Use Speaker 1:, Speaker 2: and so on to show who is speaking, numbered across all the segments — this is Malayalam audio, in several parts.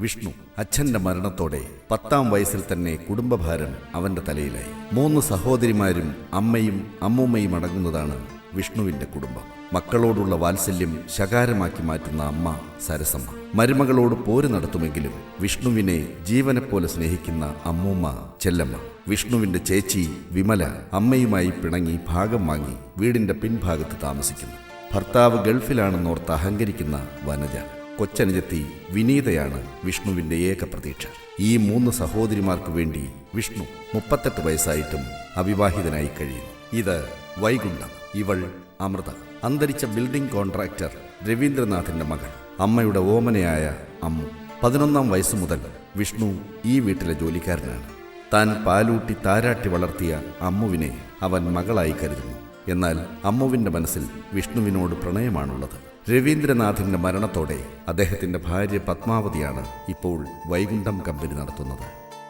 Speaker 1: വിഷ്ണു അച്ഛന്റെ മരണത്തോടെ പത്താം വയസ്സിൽ തന്നെ കുടുംബഭാരം അവന്റെ തലയിലായി. മൂന്ന് സഹോദരിമാരും അമ്മയും അമ്മൂമ്മയും അടങ്ങുന്നതാണ് വിഷ്ണുവിന്റെ കുടുംബം. മക്കളോടുള്ള വാത്സല്യം ശകാരമാക്കി മാറ്റുന്ന അമ്മ സരസമ്മ. മരുമകളോട് പോര് നടത്തുമെങ്കിലും വിഷ്ണുവിനെ ജീവനെപ്പോലെ സ്നേഹിക്കുന്ന അമ്മൂമ്മ ചെല്ലമ്മ. വിഷ്ണുവിന്റെ ചേച്ചി വിമല അമ്മയുമായി പിണങ്ങി ഭാഗം വാങ്ങി വീടിന്റെ പിൻഭാഗത്ത് താമസിക്കുന്നു. ഭർത്താവ് ഗൾഫിലാണെന്നോർത്ത് അഹങ്കരിക്കുന്ന വനജ. കൊച്ചനുജത്തി വിനീതയാണ് വിഷ്ണുവിന്റെ ഏക പ്രതീക്ഷ. ഈ മൂന്ന് സഹോദരിമാർക്ക് വേണ്ടി വിഷ്ണു മുപ്പത്തെട്ട് വയസ്സായിട്ടും അവിവാഹിതനായി കഴിയുന്നു. ഇത് വൈകുണ്ഠം ഇവൾ അമൃത. അന്തരിച്ച ബിൽഡിംഗ് കോൺട്രാക്ടർ രവീന്ദ്രനാഥിന്റെ മകൾ. അമ്മയുടെ ഓമനയായ അമ്മു. പതിനൊന്നാം വയസ്സു മുതൽ വിഷ്ണു ഈ വീട്ടിലെ ജോലിക്കാരനാണ്. താൻ പാലൂട്ടി താരാട്ടി വളർത്തിയ അമ്മുവിനെ അവൻ മകളായി കരുതുന്നു. എന്നാൽ അമ്മുവിന്റെ മനസ്സിൽ വിഷ്ണുവിനോട് പ്രണയമാണുള്ളത്. രവീന്ദ്രനാഥിന്റെ മരണത്തോടെ അദ്ദേഹത്തിന്റെ ഭാര്യ പത്മാവതിയാണ് ഇപ്പോൾ വൈകുണ്ഠം കമ്പനി നടത്തുന്നത്.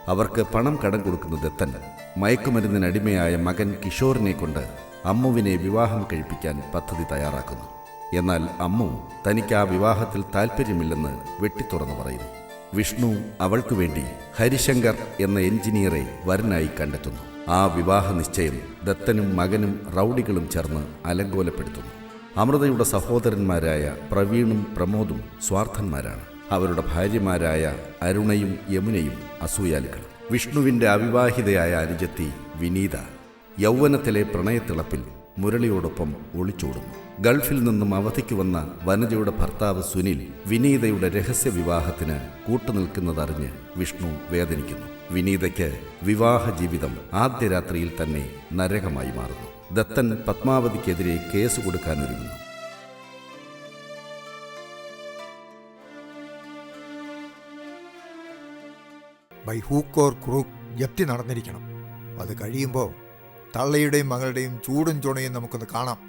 Speaker 1: അവർക്ക് പണം കടം കൊടുക്കുന്ന ദത്തൻ മയക്കുമരുന്നിനടിമയായ മകൻ കിഷോറിനെ കൊണ്ട് അമ്മുവിനെ വിവാഹം കഴിപ്പിക്കാൻ പദ്ധതി തയ്യാറാക്കുന്നു. എന്നാൽ അമ്മു തനിക്ക് ആ വിവാഹത്തിൽ താൽപ്പര്യമില്ലെന്ന് വെട്ടിത്തുറന്നു പറയുന്നു. വിഷ്ണു അവൾക്കു വേണ്ടി ഹരിശങ്കർ എന്ന എഞ്ചിനീയറെ വരനായി കണ്ടെത്തുന്നു. ആ വിവാഹ നിശ്ചയം ദത്തനും മകനും റൗഡികളും ചേർന്ന് അലങ്കോലപ്പെടുത്തുന്നു. അമൃതയുടെ സഹോദരന്മാരായ പ്രവീണും പ്രമോദും സ്വാർത്ഥന്മാരാണ്. അവരുടെ ഭാര്യമാരായ അരുണയും യമുനയും അസൂയാലികൾ. വിഷ്ണുവിന്റെ അവിവാഹിതയായ അനുജത്തി വിനീത യൗവനത്തിലെ പ്രണയത്തിളപ്പിൽ മുരളിയോടൊപ്പം ഒളിച്ചോടുന്നു. ഗൾഫിൽ നിന്നും അവധിക്ക് വന്ന വനജയുടെ ഭർത്താവ് സുനിൽ വിനീതയുടെ രഹസ്യ വിവാഹത്തിന് കൂട്ടുനിൽക്കുന്നതറിഞ്ഞ് വിഷ്ണു വേദനിക്കുന്നു. വിനീതയ്ക്ക് വിവാഹ ജീവിതം ആദ്യ രാത്രിയിൽ തന്നെ നരകമായി മാറുന്നു. ദത്തൻ പത്മാവതിക്കെതിരെ കേസ് കൊടുക്കാനൊരുങ്ങുന്നു
Speaker 2: ബൈ ഹൂക്ക് ഓർ ക്രൂക്ക് ജപ്തി നടന്നിരിക്കണം. അത് കഴിയുമ്പോൾ തള്ളയുടെയും മകളുടെയും ചൂടും ചുണയും നമുക്കൊന്ന് കാണാം.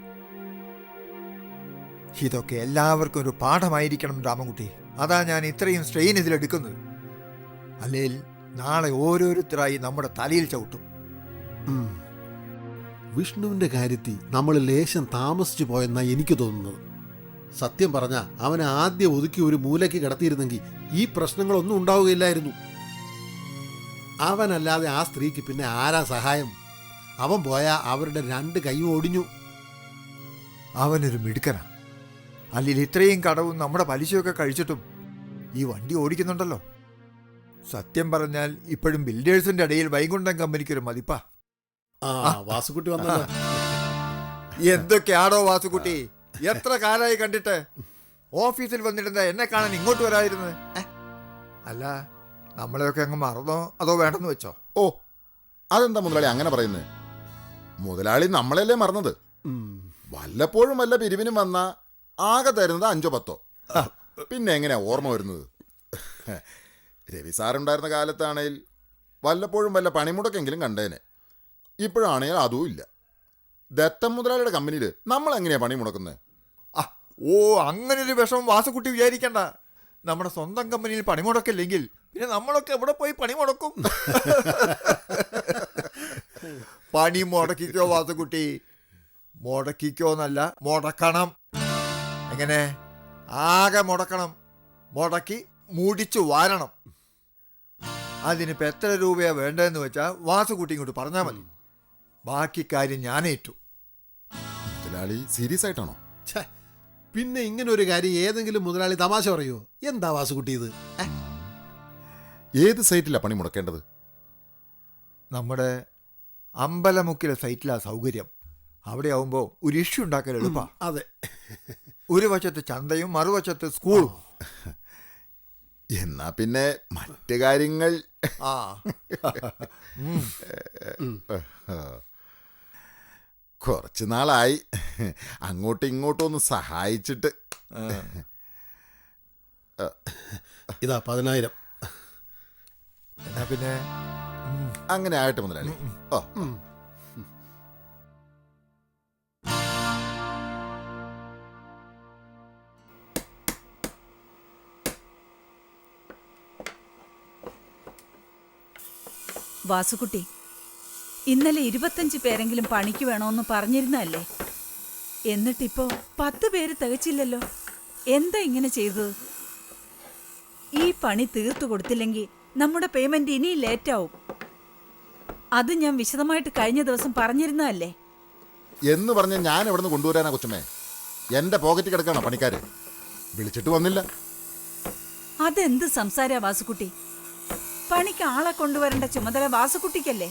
Speaker 2: ഇതൊക്കെ എല്ലാവർക്കും ഒരു പാഠമായിരിക്കണം രാമൻകുട്ടി. അതാ ഞാൻ ഇത്രയും സ്ട്രെയിൻ ഇതിലെടുക്കുന്നത് അല്ലെങ്കിൽ നാളെ ഓരോരുത്തരായി നമ്മുടെ തലയിൽ ചവിട്ടും.
Speaker 3: ഉം. വിഷ്ണുവിന്റെ കാര്യത്തിൽ നമ്മൾ ലേശം താമസിച്ചു പോയെന്നാണ് എനിക്ക് തോന്നുന്നത്. സത്യം പറഞ്ഞ അവനെ ആദ്യം ഒതുക്കി ഒരു മൂലയ്ക്ക് കിടത്തിയിരുന്നെങ്കിൽ ഈ പ്രശ്നങ്ങളൊന്നും ഉണ്ടാവുകയില്ലായിരുന്നു. അവനല്ലാതെ ആ സ്ത്രീക്ക് പിന്നെ ആരാ സഹായം? അവൻ പോയാൽ അവരുടെ രണ്ട് കൈയും ഒടിഞ്ഞു.
Speaker 2: അവനൊരു മിടുക്കനാ. അല്ലെങ്കിൽ ഇത്രയും കടവും നമ്മുടെ പലിശയൊക്കെ കഴിച്ചിട്ടും ഈ വണ്ടി ഓടിക്കുന്നുണ്ടല്ലോ. സത്യം പറഞ്ഞാൽ ഇപ്പോഴും ബിൽഡേഴ്സിന്റെ ഇടയിൽ വൈകുണ്ഠം കമ്പനിക്കൊരു മതിപ്പാ.
Speaker 3: ആ വാസുകുട്ടി വന്നല്ലോ.
Speaker 2: എന്തൊക്കെയാണോ വാസുകുട്ടി? എത്ര കാലായി കണ്ടിട്ട്? ഓഫീസിൽ വന്നിരുന്ന എന്നെ കാണാൻ ഇങ്ങോട്ട് വരാതിരുന്നത്? അല്ല നമ്മളെയൊക്കെ അങ്ങ് മറന്നോ അതോ വേണ്ടെന്ന് വെച്ചോ?
Speaker 4: ഓ അതെന്താ മുതലാളി അങ്ങനെ പറയുന്നത് മുതലാളി നമ്മളല്ലേ മറന്നത്? വല്ലപ്പോഴും വല്ല പിരിവിനും വന്ന ആകെ തരുന്നത് അഞ്ചോ പത്തോ? പിന്നെ എങ്ങനെയാ ഓർമ്മ വരുന്നത്? രവി സാറുണ്ടായിരുന്ന കാലത്താണെങ്കിൽ വല്ലപ്പോഴും വല്ല പണിമുടക്കെങ്കിലും കണ്ടേനെ. ഇപ്പോഴാണെങ്കിൽ അതും ഇല്ല. ദത്തം മുതലാളിയുടെ കമ്പനിയിൽ നമ്മൾ എങ്ങനെയാണ് പണി മുടക്കുന്നത്?
Speaker 2: ആ, ഓ അങ്ങനെ ഒരു വിഷമം വാസക്കുട്ടി വിചാരിക്കണ്ട. നമ്മുടെ സ്വന്തം കമ്പനിയിൽ പണി പണിമുടക്കില്ലെങ്കിൽ പിന്നെ നമ്മളൊക്കെ എവിടെ പോയി പണി മുടക്കും? പണി മുടക്കിക്കോ വാസുകുട്ടി. മുടക്കിക്കോന്നല്ല മുടക്കണം. എങ്ങനെ? ആകെ മുടക്കണം. മുടക്കി മൂടിച്ചു വാരണം. അതിനിപ്പോൾ എത്ര രൂപയാണ് വേണ്ടതെന്ന് വെച്ചാൽ വാസുകുട്ടി ഇങ്ങോട്ട് പറഞ്ഞാൽ മതി. ബാക്കി കാര്യം ഞാനേറ്റു.
Speaker 4: മുതലാളി സീരിയസ് ആയിട്ടാണോ?
Speaker 3: ഛേ, പിന്നെ ഇങ്ങനെ ഒരു കാര്യം ഏതെങ്കിലും മുതലാളി തമാശ പറയുമോ എന്താ വാസുകുട്ടി ഇത്
Speaker 4: ഏത് സൈറ്റിലാ പണി മുടക്കേണ്ടത്?
Speaker 2: നമ്മുടെ അമ്പലമുക്കിലെ സൈറ്റിലാ സൗകര്യം. അവിടെ ആവുമ്പോൾ ഒരു ഇഷ്യൂ ഉണ്ടാക്കാൻ എളുപ്പാ.
Speaker 3: അതെ.
Speaker 2: ഒരു വശത്ത് ചന്തയും മറുവശത്ത് സ്കൂളും.
Speaker 4: എന്നാ പിന്നെ മറ്റു കാര്യങ്ങൾ.
Speaker 2: ആ. ഉം.
Speaker 4: കുറച്ച് നാളായി. അങ്ങോട്ടും ഇങ്ങോട്ടും ഒന്ന് സഹായിച്ചിട്ട്.
Speaker 3: ഇതാ പതിനായിരം.
Speaker 2: എന്നാ പിന്നെ.
Speaker 4: അങ്ങനെ ആയിട്ട് മുതലാളി. ഓ.
Speaker 5: വാസുകുട്ടി ഇന്നലെ ഇരുപത്തഞ്ച് പേരെങ്കിലും പണിക്ക് വേണമെന്ന് പറഞ്ഞിരുന്നല്ലേ എന്നിട്ടിപ്പോ പത്ത് പേര് തികച്ചില്ലല്ലോ. എന്താ ഇങ്ങനെ ചെയ്തത്? ഈ പണി തീർത്തു കൊടുത്തില്ലെങ്കിൽ നമ്മുടെ പേയ്മെന്റ് ഇനി ലേറ്റാവും. അത് ഞാൻ വിശദമായിട്ട് കഴിഞ്ഞ ദിവസം പറഞ്ഞിരുന്നല്ലേ
Speaker 4: എന്ന് പറഞ്ഞ ഞാൻ എവിടെ നിന്ന് കൊണ്ടുവരാനാ കൊച്ചുമേ എന്റെ പോക്കറ്റ് കിടക്കാണോ പണിക്കാര്? വിളിച്ചിട്ട് വന്നില്ല.
Speaker 5: അതെന്ത് സംസാര വാസുക്കുട്ടി? പണിക്ക് ആളെ കൊണ്ടുവരേണ്ട ചുമതല വാസുക്കുട്ടിക്കല്ലേ?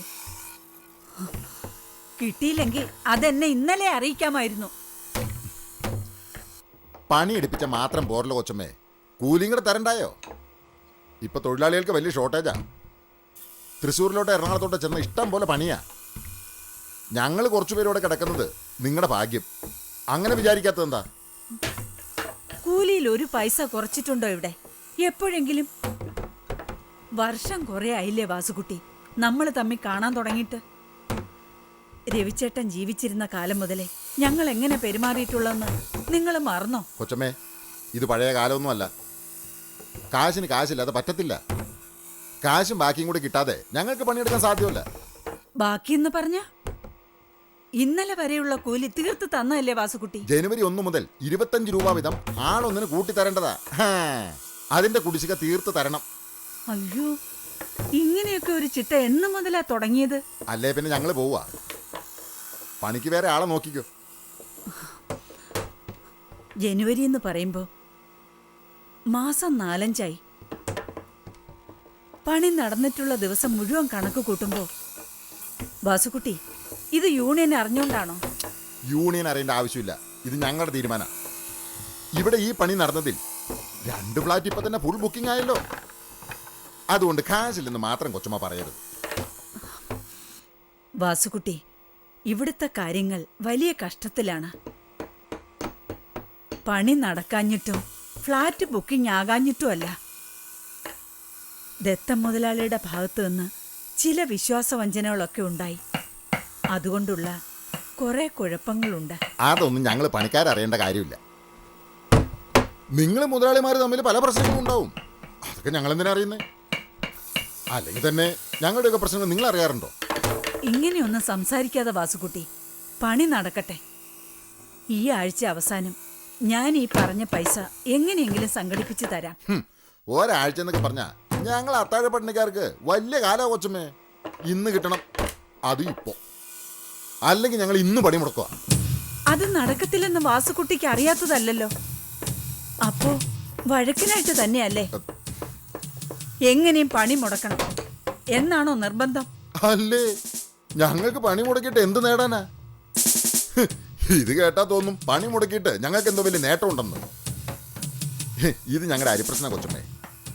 Speaker 5: കിട്ടിയില്ലെങ്കിൽ അതെന്നെ ഇന്നലെ അറിയിക്കാമായിരുന്നു.
Speaker 4: പണി എടുപ്പിച്ച മാത്രം പോരല്ലോ കൊച്ചമ്മേ കൂലിയും കൂടെ തരണ്ടായോ? ഇപ്പൊ തൊഴിലാളികൾക്ക് വലിയ ഷോർട്ടേജാ തൃശ്ശൂരിലോട്ട് എറണാകുളത്തോട്ട് ചെന്ന ഇഷ്ടം പോലെ പണിയാ. ഞങ്ങൾ കുറച്ചു പേരോടെ കിടക്കുന്നത് നിങ്ങളുടെ ഭാഗ്യം. അങ്ങനെ വിചാരിക്കാത്തത് എന്താ?
Speaker 5: കൂലിയിൽ ഒരു പൈസ കുറച്ചിട്ടുണ്ടോ ഇവിടെ? എപ്പോഴെങ്കിലും? വർഷം കുറെ ആയില്ലേ വാസുകുട്ടി നമ്മൾ തമ്മിൽ കാണാൻ തുടങ്ങിയിട്ട്. രവിച്ചേട്ടൻ ജീവിച്ചിരുന്ന കാലം മുതലേ ഞങ്ങൾ എങ്ങനെ പെരുമാറിയിട്ടുള്ളെന്ന് നിങ്ങൾ മറന്നോ?
Speaker 4: കൊച്ചമ്മേ ഇത് പഴയ കാലമൊന്നുമല്ല. കാശിന് കാശില്ല അത് പറ്റത്തില്ല. കാശും ബാക്കിയും കൂടി കിട്ടാതെ ഞങ്ങൾക്ക് പണിയെടുക്കാൻ സാധ്യമല്ല.
Speaker 5: ബാക്കിയെന്ന് പറഞ്ഞ? ഇന്നലെ വരെയുള്ള കൂലി തീർത്ത് തന്നല്ലേ വാസുകുട്ടി?
Speaker 4: ജനുവരി ഒന്ന് മുതൽ ഇരുപത്തഞ്ച് രൂപ വീതം ആളൊന്നിന് കൂട്ടി തരേണ്ടതാ. അതിന്റെ കുടിശ്ശിക തീർത്ത് തരണം.
Speaker 5: അയ്യോ ഇങ്ങനെയൊക്കെ ഒരു ചിട്ട എന്ന് മുതലാ തുടങ്ങിയത്?
Speaker 4: അല്ലേ പിന്നെ ഞങ്ങൾ പോവാ. പണിക്ക് വേറെ ആളെ നോക്കിക്കോ.
Speaker 5: ജനുവരി എന്ന് പറയുമ്പോ മാസം നാലഞ്ചായി. പണി നടന്നിട്ടുള്ള ദിവസം മുഴുവൻ കണക്ക് കൂട്ടുമ്പോ വാസുകുട്ടി ഇത് യൂണിയൻ അറിഞ്ഞോണ്ടാണോ?
Speaker 4: യൂണിയൻ അറിയേണ്ട ആവശ്യമില്ല. ഇത് ഞങ്ങളുടെ തീരുമാനം. ഇവിടെ ഈ പണി നടന്നതിൽ രണ്ട് ഫ്ലാറ്റ് ഇപ്പൊ തന്നെ ഫുൾ ബുക്കിംഗ് ആയല്ലോ. അതുകൊണ്ട് കാശില്ലെന്ന് മാത്രം കൊച്ചമ്മ പറയരുത്.
Speaker 5: വാസുകുട്ടി ഇവിടുത്തെ കാര്യങ്ങൾ വലിയ കഷ്ടത്തിലാണ്. പണി നടക്കാഞ്ഞിട്ടും ഫ്ലാറ്റ് ബുക്കിംഗ് ആകാഞ്ഞിട്ടും അല്ല. ദത്ത മുതലാളിയുടെ ഭാഗത്തു നിന്ന് ചില വിശ്വാസവഞ്ചനകളൊക്കെ ഉണ്ടായി. അതുകൊണ്ടുള്ള കുറെ കുഴപ്പങ്ങളുണ്ട്.
Speaker 4: അതൊന്നും ഞങ്ങൾ പണിക്കാരറിയേണ്ട കാര്യമില്ല. നിങ്ങൾ മുതലാളിമാർ തമ്മിൽ പല പ്രശ്നങ്ങളും ഉണ്ടാവും. അതൊക്കെ ഞങ്ങൾ എന്തിനാ അറിയുന്നത് അല്ലെങ്കിൽ തന്നെ ഞങ്ങളുടെയൊക്കെ പ്രശ്നങ്ങൾ നിങ്ങൾ അറിയാറുണ്ടോ
Speaker 5: ഇങ്ങനെയൊന്നും സംസാരിക്കാതെ വാസുകുട്ടി. പണി നടക്കട്ടെ. ഈ ആഴ്ച അവസാനം ഞാൻ ഈ പറഞ്ഞ പൈസ എങ്ങനെയെങ്കിലും സംഘടിപ്പിച്ചു തരാം.
Speaker 4: ഒരാഴ്ച എന്നൊക്കെ പറഞ്ഞ ഞങ്ങൾ അത്താഴ പട്ടിണിക്കാർക്ക് വലിയ കാലാ കൊച്ചമ്മേ. ഇന്ന് കിട്ടണം അത് ഇപ്പോ. അല്ലെങ്കിൽ ഞങ്ങൾ ഇന്ന് പണി മുടക്കുക
Speaker 5: അത് നടക്കത്തില്ലെന്ന് വാസുകുട്ടിക്ക് അറിയാത്തതല്ലല്ലോ. അപ്പോ വഴക്കിനായിട്ട് തന്നെയല്ലേ? എങ്ങനെയും പണി മുടക്കണം. എന്നാണോ നിർബന്ധം?
Speaker 4: അല്ലേ? ഞങ്ങൾക്ക് പണി മുടക്കിയിട്ട് എന്ത് നേടാനാ? ഇത് കേട്ടാ തോന്നും പണി മുടക്കിയിട്ട് ഞങ്ങൾക്ക് എന്തോ വലിയ നേട്ടമുണ്ടെന്ന് ഉണ്ടെന്ന്. ഇത് ഞങ്ങളുടെ അരിപ്രശ്ന കൊച്ചമ്മേ.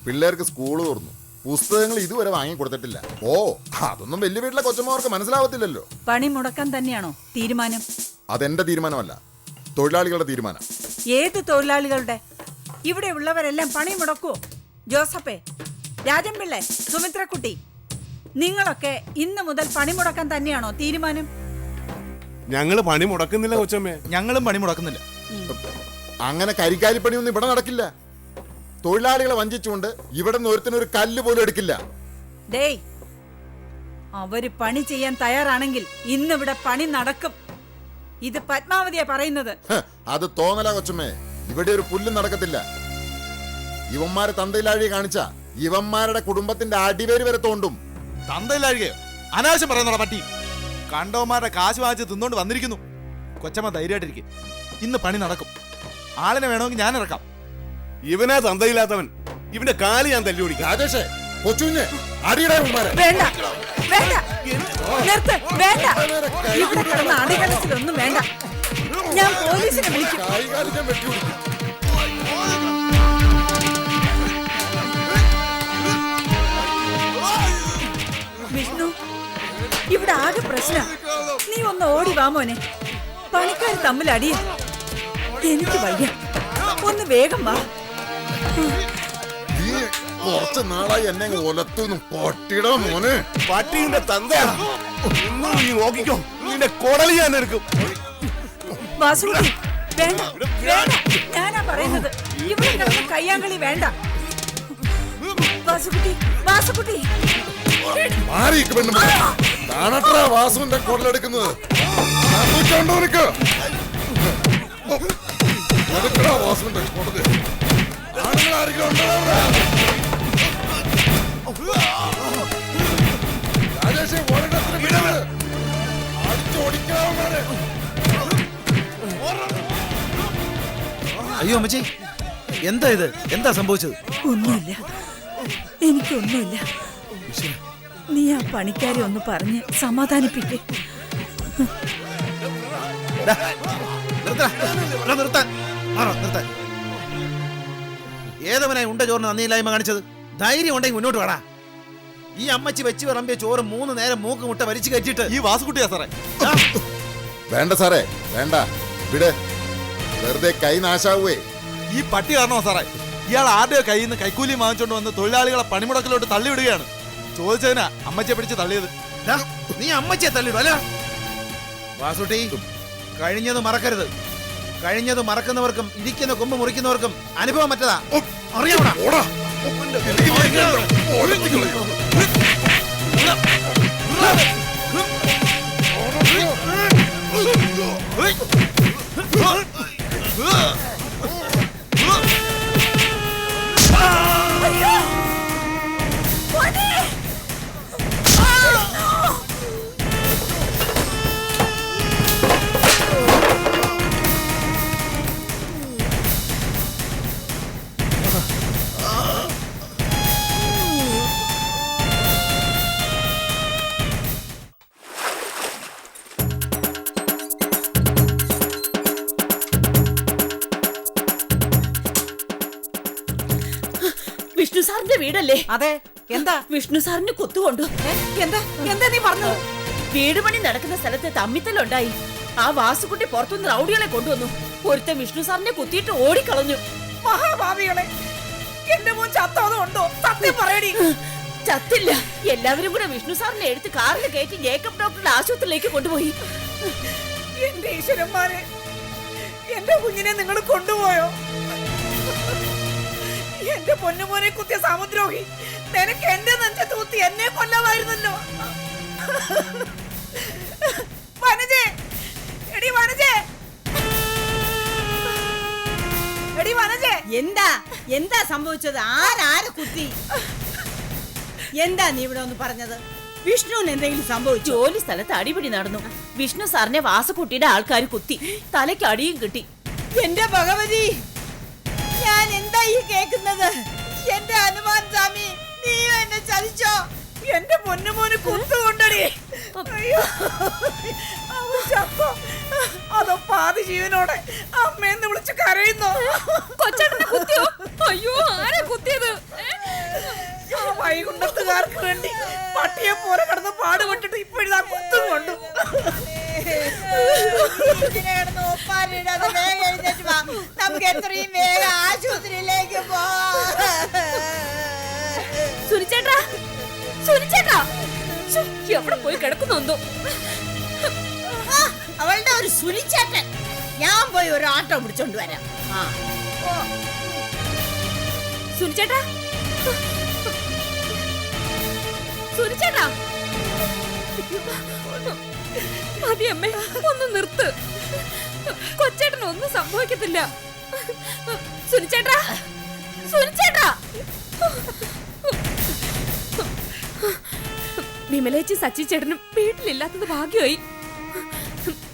Speaker 4: പിള്ളേർക്ക് സ്കൂൾ തുറന്നു. പുസ്തകങ്ങൾ ഇതുവരെ വാങ്ങി കൊടുത്തിട്ടില്ല. ഓ അതൊന്നും വലിയ വീട്ടിലെ കൊച്ചമ്മമാർക്ക് മനസ്സിലാവത്തില്ലല്ലോ.
Speaker 5: പണി മുടക്കാൻ തന്നെയാണോ തീരുമാനം?
Speaker 4: അതെന്റെ തീരുമാനമല്ല. തൊഴിലാളികളുടെ തീരുമാനം.
Speaker 5: ഏത് തൊഴിലാളികളുടെ? ഇവിടെ ഉള്ളവരെല്ലാം പണി മുടക്കുവോ? ജോസഫേ രാജൻപിള്ളേ സുമിത്രക്കുട്ടി നിങ്ങളൊക്കെ ഇന്ന് മുതൽ പണി മുടക്കാൻ തന്നെയാണോ തീരുമാനം?
Speaker 6: ഞങ്ങൾ പണി മുടക്കുന്നില്ല കൊച്ചമ്മേ.
Speaker 7: ഞങ്ങളും പണി മുടക്കുന്നില്ല.
Speaker 4: അങ്ങനെ കരിക്കാലിപ്പണിയൊന്നും ഇവിടെ നടക്കില്ല. തൊഴിലാളികളെ വഞ്ചിച്ചുകൊണ്ട് ഇവിടെ നിന്ന് ഒരുത്തിനൊരു കല്ല് പോലും എടുക്കില്ല.
Speaker 5: ഡേയ് അവർ പണി ചെയ്യാൻ തയ്യാറാണെങ്കിൽ ഇന്നിവിടെ പണി നടക്കും. ഇത് പത്മാവതിയാ പറയുന്നത്.
Speaker 4: ഹ്, അത് തോന്നല കൊച്ചമ്മേ. ഇവിടെ ഒരു പുല്ലും നടക്കത്തില്ല. ഇവന്മാരെ തന്തയിലാഴി കാണിച്ച ഇവന്മാരുടെ കുടുംബത്തിന്റെ അടിവേര് വരെ തോണ്ടും.
Speaker 7: തന്തയില്ലാഴികയോ അനാവശ്യം പറയുന്നോടാ പട്ടി. കണ്ടവന്മാരുടെ കാശ് വാങ്ങിച്ച് തിന്നുകൊണ്ട് വന്നിരിക്കുന്നു. കൊച്ചമ്മ ധൈര്യമായിട്ടിരിക്കും. ഇന്ന് പണി നടക്കും. ആളിനെ വേണമെങ്കിൽ ഞാൻ ഇറക്കാം.
Speaker 6: ഇവനാ തന്തയില്ലാത്തവൻ. ഇവന്റെ കാൽ ഞാൻ തല്ലി ഓടിക്കും.
Speaker 4: രാജേഷേ കൊച്ചുഞ്ഞ് അടിയുടെ
Speaker 5: വേണ്ട വേണ്ട. നിർത്ത് വേണ്ട. ഇവിടെ കിടന്ന അടികലത്തിലൊന്നും വേണ്ട. ഞാൻ പോലീസിനെ വിളിക്കും. ഇവിടെ ആകെ പ്രശ്ന. നീ ഒന്ന് ഓടി വാ മോനെ. പണിക്കാർ തമ്മിൽ അടിയ. എനിക്ക് വയ്യ. ഒന്ന് വേഗം വാ.
Speaker 4: നീ കുറച്ച് നാളായി എന്നെ ഒലത്തുനിന്ന് ഒലത്തുന്നു മോനെ.
Speaker 6: പട്ടിയുടെ തന്തയാണ് ഇന്നും നീ നോക്കിക്കോ. നിന്റെ കൊടലി ഞാൻ എടുക്കും.
Speaker 5: വാസുകുട്ടി വേണ്ട വേണ്ട. ഞാനാ പറയുന്നത്. ഇവിടെ കയ്യാങ്കളി വേണ്ട. വാസുകുട്ടി വാസുകുട്ടി.
Speaker 4: മാറിക്ക് പെണ്ണു കാണട്ടെ വാസുവിന്റെ കുടലെടുക്കുന്നത് കണ്ടോ നിനക്ക് എടുക്കടാ വാസുവിന്റെ കുടൽ
Speaker 8: ആണുങ്ങൾ ആരെങ്കിലും ഉണ്ടോ അവിടെ? രാജേഷേ, ഒരെണ്ണത്തിന് അടിച്ചോടിക്കാവുന്നവരെ.
Speaker 7: അയ്യോ അമ്മച്ചി. എന്താ ഇത്? എന്താ സംഭവിച്ചത്?
Speaker 9: ഒന്നുമില്ല. എനിക്കൊന്നുമില്ല. നീ ആ പണിക്കാരെ ഒന്ന് പറഞ്ഞ് സമാധാനിപ്പിക്കേ.
Speaker 7: ഏതവനായി ഉണ്ട ചോറിന് നന്ദിയില്ലായ്മ കാണിച്ചത്? ധൈര്യം ഉണ്ടെങ്കിൽ മുന്നോട്ട് വേടാ. ഈ അമ്മച്ചി വെച്ച് വിളമ്പിയ ചോറ് മൂന്ന് നേരം മൂക്ക് മുട്ട വലിച്ചു കയറ്റിട്ട് ഈ വാസുകുട്ടിയാ സാറേ.
Speaker 4: വേണ്ട സാറേ വേണ്ട. വിട്. വെറുതെ കൈ നാശാവേ.
Speaker 7: ഈ പട്ടി കാരണോ സാറേ. ഇയാൾ ആരുടെയോ കയ്യിൽ നിന്ന് കൈക്കൂലി വാങ്ങിച്ചോണ്ട് വന്ന് തൊഴിലാളികളെ പണിമുടക്കിലോട്ട് തള്ളിവിടുകയാണ്. ചോദിച്ചതിനാ അമ്മച്ചിയെ പിടിച്ച് തള്ളിയത്. നീ അമ്മച്ചിയെ തള്ളിയത് അല്ല? വാസുട്ടി കഴിഞ്ഞത് മറക്കരുത്. കഴിഞ്ഞത് മറക്കുന്നവർക്കും ഇരിക്കുന്ന കൊമ്പ് മുറിക്കുന്നവർക്കും അനുഭവം മറ്റതാ. അറിയാമോ
Speaker 8: ഓടാ.
Speaker 9: വീടല്ലേ
Speaker 10: അതെ. എന്താ?
Speaker 9: വിഷ്ണു സാറിന് കുത്തുകൊണ്ടു.
Speaker 10: എന്താ? എന്താ നീ പറഞ്ഞത്?
Speaker 9: വീട് പണി നടക്കുന്ന സ്ഥലത്ത് തമ്മിത്തലുണ്ടായി. ആ വാസുകുട്ടി പുറത്തുനിന്ന് റൗഡികളെ കൊണ്ടുവന്നു. ഒരുത്തൻ വിഷ്ണു സാറിനെ കുത്തിയിട്ട് ഓടിക്കളഞ്ഞു.
Speaker 10: മഹാഭാവികളെ എന്റെ മോൻ ചത്തോതോ ഉണ്ടോ? സത്യം പറയടി.
Speaker 9: ചത്തില്ല. എല്ലാവരും കൂടെ വിഷ്ണു സാറിനെ എടുത്ത് കാറിൽ കയറ്റി ജേക്കബ് ഡോക്ടറുടെ ആശുപത്രിയിലേക്ക് കൊണ്ടുപോയി.
Speaker 10: എന്റെ ഈശ്വരന്മാരെ എന്റെ കുഞ്ഞിനെ നിങ്ങൾ കൊണ്ടുപോയോ? എന്റെ പൊന്നുമോനെ കുത്തിയ സാമുദ്രോഹി. നിനക്ക് എന്റെ നെഞ്ചത്ത് കുത്തി എന്നെ കൊല്ലാമായിരുന്നല്ലോ. വനജേ എടി വനജേ. എടി വനജേ.
Speaker 11: എന്താ? എന്താ സംഭവിച്ചത്? ആരാരെ കുത്തി? എന്താ നീ ഇവിടെ ഒന്ന് പറഞ്ഞത്? വിഷ്ണുവിന് എന്തെങ്കിലും സംഭവിച്ചു?
Speaker 9: ജോലി സ്ഥലത്ത് അടിപിടി നടന്നു. വിഷ്ണു സാറിനെ വാസക്കുട്ടിയുടെ ആൾക്കാർ കുത്തി. തലയ്ക്ക് അടിയും കിട്ടി.
Speaker 11: എന്റെ ഭഗവതി ഞാൻ എന്താ ഈ കേക്കുന്നത് എന്റെ ഹനുമാൻ സ്വാമി നീ എന്നെ ചതിച്ചോ?
Speaker 10: എന്റെ പൊന്നുമോന് കുത്തുകൊണ്ടടി. അയ്യോ. ചത്തോ? അതോ പാതി ജീവനോടെ അമ്മയെന്ന് വിളിച്ച് കരയുന്നു?
Speaker 9: കൊച്ചേട്ടനെ കുത്തിയോ? അയ്യോ ആരെ കുത്തിയത്?
Speaker 10: ആ വൈകുണ്ഠത്തുകാർക്ക് വേണ്ടി പട്ടിയെ പോലെ കിടന്ന് പാടുപെട്ടിട്ട് ഇപ്പോഴിതാ കുത്തും കൊണ്ടു
Speaker 11: നമുക്ക് എത്രയും വേഗം ആശുപത്രിയിലേക്ക്
Speaker 9: സുനിച്ചേട്ടാ. സുനിച്ചേട്ടാ എവിടെ പോയി കിടക്കുന്നുണ്ടോ
Speaker 11: അവളുടെ ഒരു സുനിച്ചേട്ടൻ. ഞാൻ പോയി ഒരു ആട്ടോ പിടിച്ചോണ്ട് വരാം. ആ.
Speaker 9: സുനിച്ചേട്ടാ. സുനിച്ചേട്ടാ. മതി അമ്മേ ഒന്ന് നിർത്ത്. കൊച്ചേട്ടന് ഒന്നും സംഭവിക്കത്തില്ല. സുനിച്ചേട്ടാ സുനിച്ചേട്ടാ. വിമലേച്ചി സച്ചി ചേട്ടനും വീട്ടിലില്ലാത്തത് ഭാഗ്യമായി.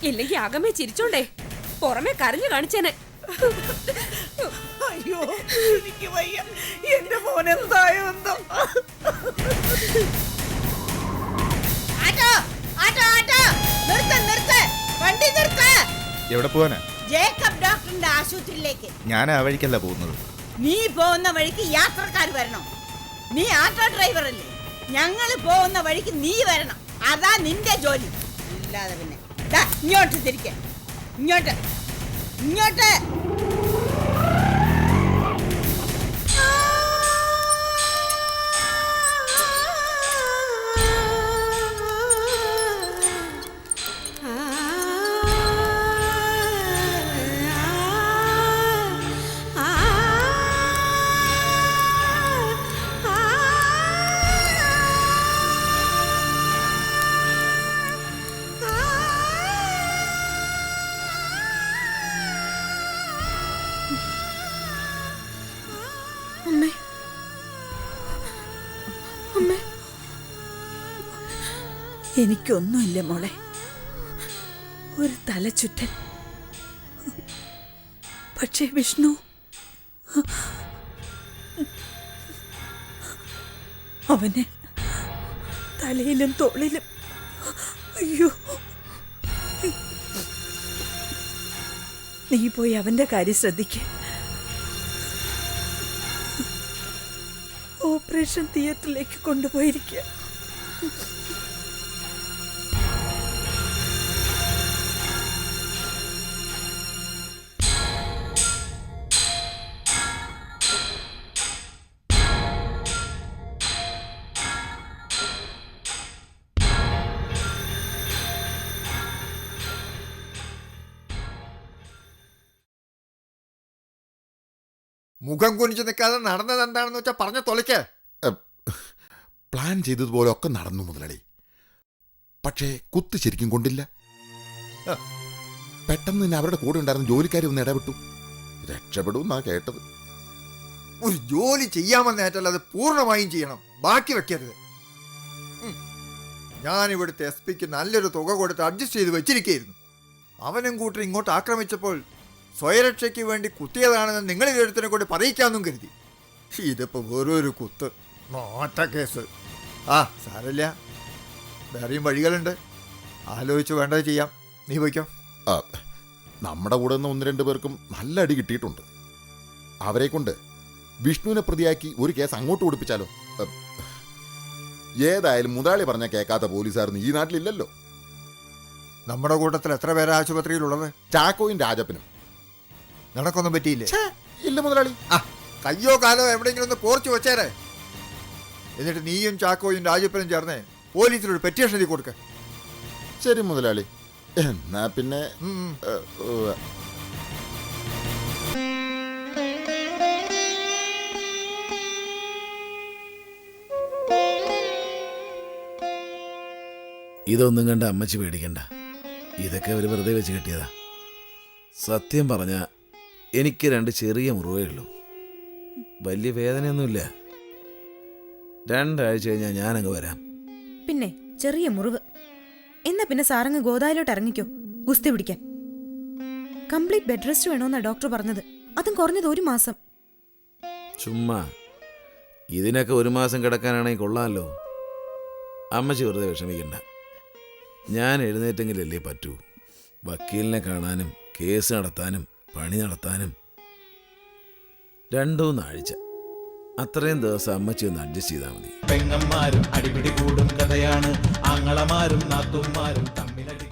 Speaker 9: ഇല്ലെങ്കിൽ അകമേ ചിരിച്ചോണ്ടേ പുറമെ കരഞ്ഞു കാണിച്ചേനെ.
Speaker 10: അയ്യോ എനിക്ക് വയ്യ. എന്റെ മോൻ എന്തായോ എന്തോ
Speaker 7: എവിടെ പോവാനാ?
Speaker 11: ജേക്കബ് ഡോക്ടറിന്റെ ആശുപത്രിയിലേക്ക്.
Speaker 7: ഞാൻ ആ വഴിക്കല്ല പോകുന്നത്.
Speaker 11: നീ പോകുന്ന വഴിക്ക് യാത്രക്കാർ വരണം. നീ ആട്ടോ ഡ്രൈവർ അല്ലേ ഞങ്ങൾ പോകുന്ന വഴിക്ക് നീ വരണം. അതാ നിന്റെ ജോലി. ഇല്ലാതെ പിന്നെ. ദാ, ഇങ്ങോട്ട് തിരിക്ക. ഇങ്ങോട്ട്. ഇങ്ങോട്ട്.
Speaker 5: എനിക്കൊന്നുമില്ല മോളെ. ഒരു തലചുറ്റൽ. പക്ഷേ വിഷ്ണു അവന് തലയിലും തോളിലും അയ്യോ. നീ പോയി അവന്റെ കാര്യം ശ്രദ്ധിക്ക. ഓപ്പറേഷൻ തിയേറ്ററിലേക്ക് കൊണ്ടുപോയിരിക്കുക
Speaker 2: മുഖം കുനിച്ച് നിൽക്കാതെ നടന്നത് എന്താണെന്ന് വെച്ചാൽ പറഞ്ഞ തൊലയ്ക്ക്.
Speaker 4: പ്ലാൻ ചെയ്തതുപോലെ ഒക്കെ നടന്നു മുതലാളി. പക്ഷേ കുത്ത് ശരിക്കും കൊണ്ടില്ല. പെട്ടെന്ന് തന്നെ അവരുടെ കൂടെ ഉണ്ടായിരുന്ന ജോലിക്കാരി ഒന്ന് ഇടപെട്ടു. രക്ഷപ്പെടുമെന്നാ കേട്ടത്.
Speaker 2: ഒരു ജോലി ചെയ്യാമെന്നേറ്റാൽ അത് പൂർണമായും ചെയ്യണം. ബാക്കി വെക്കരുത്. ഞാനിവിടുത്തെ ഞാൻ ഇവിടുത്തെ എസ് പിക്ക് നല്ലൊരു തുക കൊടുത്ത് അഡ്ജസ്റ്റ് ചെയ്ത് വെച്ചിരിക്കുകയായിരുന്നു അവനും കൂട്ടർ ഇങ്ങോട്ട് ആക്രമിച്ചപ്പോൾ സ്വയരക്ഷയ്ക്ക് വേണ്ടി കുത്തിയതാണെന്ന് നിങ്ങൾ ഇതെടുത്തിനെ കൂടി പറയിക്കാമെന്നും കരുതി. ഇതിപ്പോ വെറൊരു കുത്ത്. നോട്ട കേസ് ആ സാരല്ല. വേറെയും വഴികളുണ്ട്. ആലോചിച്ച് വേണ്ടത് ചെയ്യാം. നീ പോയിക്കോ.
Speaker 4: ആ, നമ്മുടെ കൂടെ നിന്ന് ഒന്ന് രണ്ട് പേർക്കും നല്ല അടി കിട്ടിയിട്ടുണ്ട്. അവരെ കൊണ്ട് വിഷ്ണുവിനെ പ്രതിയാക്കി ഒരു കേസ് അങ്ങോട്ട് കൊടുപ്പിച്ചാലോ? ഏതായാലും മുതലാളി പറഞ്ഞ കേൾക്കാത്ത പോലീസായിരുന്നു ഈ നാട്ടിലില്ലല്ലോ.
Speaker 2: നമ്മുടെ കൂട്ടത്തിൽ എത്ര പേരാ ആശുപത്രിയിലുള്ളത്?
Speaker 4: ചാക്കോയും രാജപ്പനും.
Speaker 2: നിനക്കൊന്നും പറ്റിയില്ലേ?
Speaker 4: ഇല്ല മുതലാളി.
Speaker 2: ആ കയ്യോ കാലോ എവിടെയെങ്കിലും ഒന്ന് കോർച്ചു വെച്ചേരെ. എന്നിട്ട് നീയും ചാക്കോയും രാജപ്പനും ചേർന്ന് പോലീസിലൊരു പെറ്റീഷൻ എഴുതി കൊടുക്ക.
Speaker 4: ശരി മുതലാളി. എന്നാ പിന്നെ.
Speaker 6: ഇതൊന്നും കണ്ട അമ്മച്ചി പേടിക്കണ്ട. ഇതൊക്കെ അവർ വെറുതെ വെച്ച് കിട്ടിയതാ. സത്യം പറഞ്ഞ എനിക്ക് രണ്ട് ചെറിയ മുറിവേ ഉള്ളൂ. വലിയ വേദനയൊന്നുമില്ല. രണ്ടാഴ്ച കഴിഞ്ഞാൽ ഞാനങ്ങ് വരാം.
Speaker 12: പിന്നെ ചെറിയ മുറിവ്. എന്നാ പിന്നെ സാറങ്ങ് ഗോദായിലോട്ട് ഇറങ്ങിക്കോ. ഗുസ്തി പിടിക്കാൻ. കംപ്ലീറ്റ് ബെഡ് റെസ്റ്റ് വേണമെന്നാ ഡോക്ടർ പറഞ്ഞത്. അതും കുറഞ്ഞത് ഒരു മാസം.
Speaker 6: ചുമ്മാ. ഇതിനൊക്കെ ഒരു മാസം കിടക്കാനാണെങ്കിൽ കൊള്ളാമല്ലോ അമ്മച്ചി വെറുതെ വിഷമിക്കണ്ട. ഞാൻ എഴുന്നേറ്റെങ്കിലല്ലേ പറ്റൂ. വക്കീലിനെ കാണാനും കേസ് നടത്താനും പണി നടത്താനും. രണ്ടൂന്നാഴ്ച അത്രയും ദിവസം അമ്മച്ചി ഒന്ന് അഡ്ജസ്റ്റ് ചെയ്താൽ മതി.
Speaker 13: പെങ്ങന്മാരും അടിപിടി കൂടും കഥയാണ്. ആങ്ങളമാരും നാത്തുമാരും തമ്മിലടി